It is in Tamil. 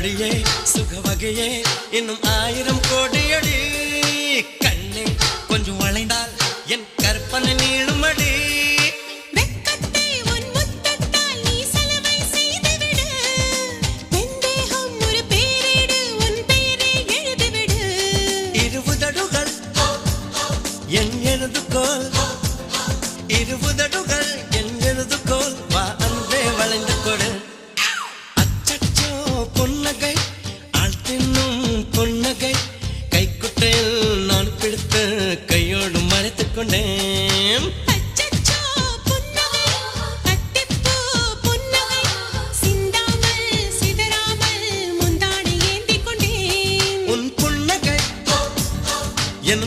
வாழ்க்கையே இன்னும் ஆயிரம் கோடியடி. கண்ணே கொஞ்சம் வளைந்தால் என் கற்பனை நீளுமடி. இருபுதடுகள் என் எழுதுகோள் இருபுதடுகள் பொன்னகை ஆள் தின்னும் பொன்னகை. கைக்குட்டையில் நான் பிடித்த கையோடு மறைத்துக் கொண்டேன். உன்